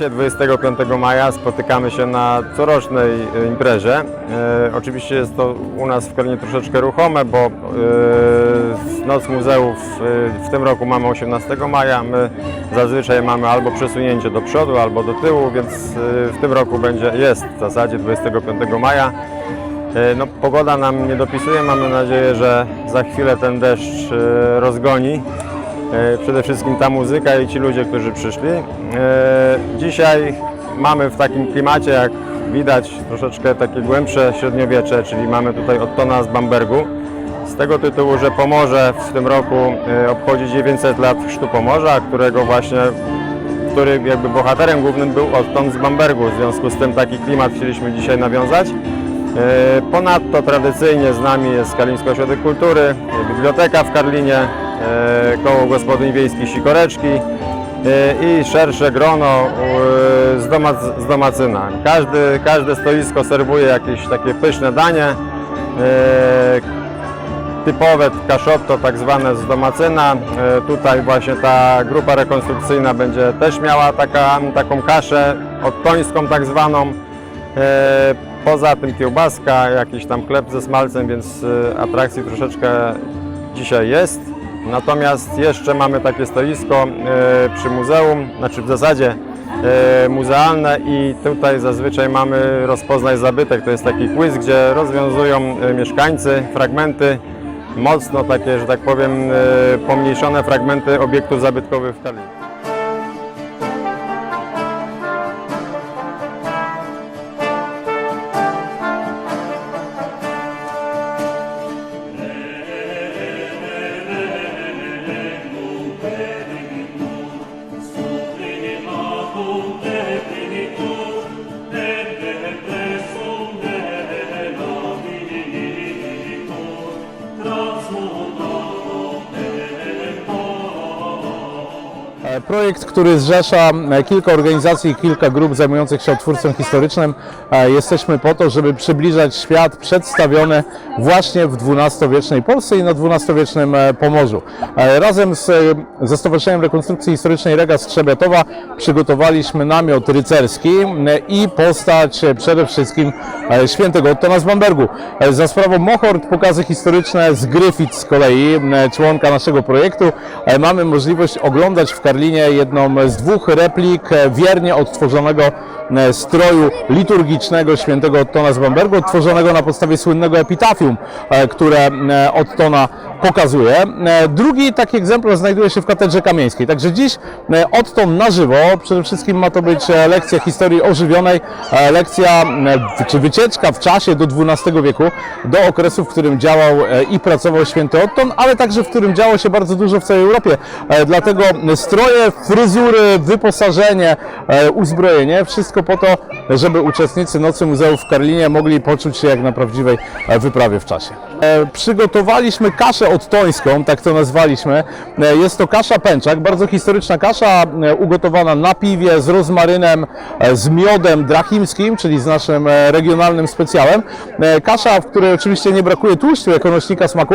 Dzisiaj 25 maja spotykamy się na corocznej e, imprezie. E, oczywiście jest to u nas w Kalinie troszeczkę ruchome, bo e, Noc Muzeów e, w tym roku mamy 18 maja. My zazwyczaj mamy albo przesunięcie do przodu, albo do tyłu, więc e, w tym roku będzie, jest w zasadzie 25 maja. E, No, pogoda nam nie dopisuje, mamy nadzieję, że za chwilę ten deszcz rozgoni. E, Przede wszystkim ta muzyka i ci ludzie, którzy przyszli. E, Dzisiaj mamy w takim klimacie, jak widać, troszeczkę takie głębsze średniowiecze, czyli mamy tutaj Ottona z Bambergu. Z tego tytułu, że Pomorze w tym roku e, obchodzi 900 lat chrztu Pomorza, którego właśnie który jakby bohaterem głównym był Otton z Bambergu. W związku z tym taki klimat chcieliśmy dzisiaj nawiązać. E, Ponadto tradycyjnie z nami jest Kaliński Ośrodek Kultury, Biblioteka w Karlinie, e, Koło Gospodyń Wiejskich Sikoreczki e, i szersze grono z, z Domacyna. Każdy, każde stoisko serwuje jakieś takie pyszne danie. typowe kaszotto, tak zwane z Domacyna. Tutaj właśnie ta grupa rekonstrukcyjna będzie też miała taka, taką kaszę odtońską tak zwaną. Poza tym kiełbaska, jakiś tam chleb ze smalcem, więc e, atrakcji troszeczkę dzisiaj jest. Natomiast jeszcze mamy takie stoisko e, przy muzeum, znaczy w zasadzie e, muzealne i tutaj zazwyczaj mamy rozpoznaj zabytek. To jest taki quiz, gdzie rozwiązują mieszkańcy fragmenty, mocno takie, że tak powiem, pomniejszone fragmenty obiektów zabytkowych w Kalinie. Projekt, który zrzesza e, kilka organizacji i kilka grup zajmujących się odtwórstwem historycznym. E, Jesteśmy po to, żeby przybliżać świat przedstawiony właśnie w XII-wiecznej Polsce i na XII-wiecznym e, Pomorzu. E, Razem z, e, ze Stowarzyszeniem Rekonstrukcji Historycznej Rega Strzebiatowa przygotowaliśmy namiot rycerski i postać e, przede wszystkim e, świętego Ottona z Bambergu. E, Za sprawą Mohort pokazy historyczne z Gryfic z kolei, członka naszego projektu, e, mamy możliwość oglądać w Karlinie jedną z dwóch replik e, wiernie odtworzonego e, stroju liturgicznego świętego Ottona z Bambergu, odtworzonego na podstawie słynnego epitafium, e, które Ottona pokazuje. E, Drugi taki egzemplarz znajduje się w katedrze kamieńskiej. Także dziś e, Otton na żywo. Przede wszystkim ma to być e, lekcja historii ożywionej, lekcja czy wycieczka w czasie do XII wieku, do okresu, w którym działał i pracował święty Otton, ale także w którym działo się bardzo dużo w całej Europie. Dlatego stroje, fryzury, wyposażenie, uzbrojenie, wszystko po to, żeby uczestnicy Nocy Muzeów w Karlinie mogli poczuć się jak na prawdziwej wyprawie w czasie. Przygotowaliśmy kaszę odtońską, tak to nazwaliśmy. E, Jest to kasza pęczak, bardzo historyczna kasza, e, ugotowana na piwie, z rozmarynem, e, z miodem drachimskim, czyli z naszym regionalnym specjałem. Kasza, w której oczywiście nie brakuje tłuszczu jako nośnika smaku,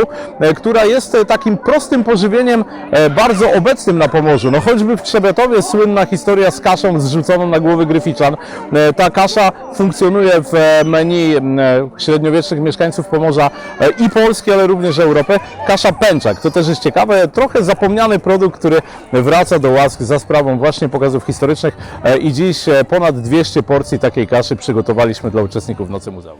która jest takim prostym pożywieniem, bardzo obecnym na Pomorzu. No choćby w Trzebiatowie słynna historia z kaszą zrzuconą na głowy Gryficzan. Ta kasza funkcjonuje w menu średniowiecznych mieszkańców Pomorza i Polski, ale również Europy. Kasza pęczak, to też jest ciekawe, trochę zapomniany produkt, który wraca do łask za sprawą właśnie pokazów historycznych. E, i dziś e, ponad 200 porcji takiej kaszy przygotowaliśmy dla uczestników Nocy Muzeum.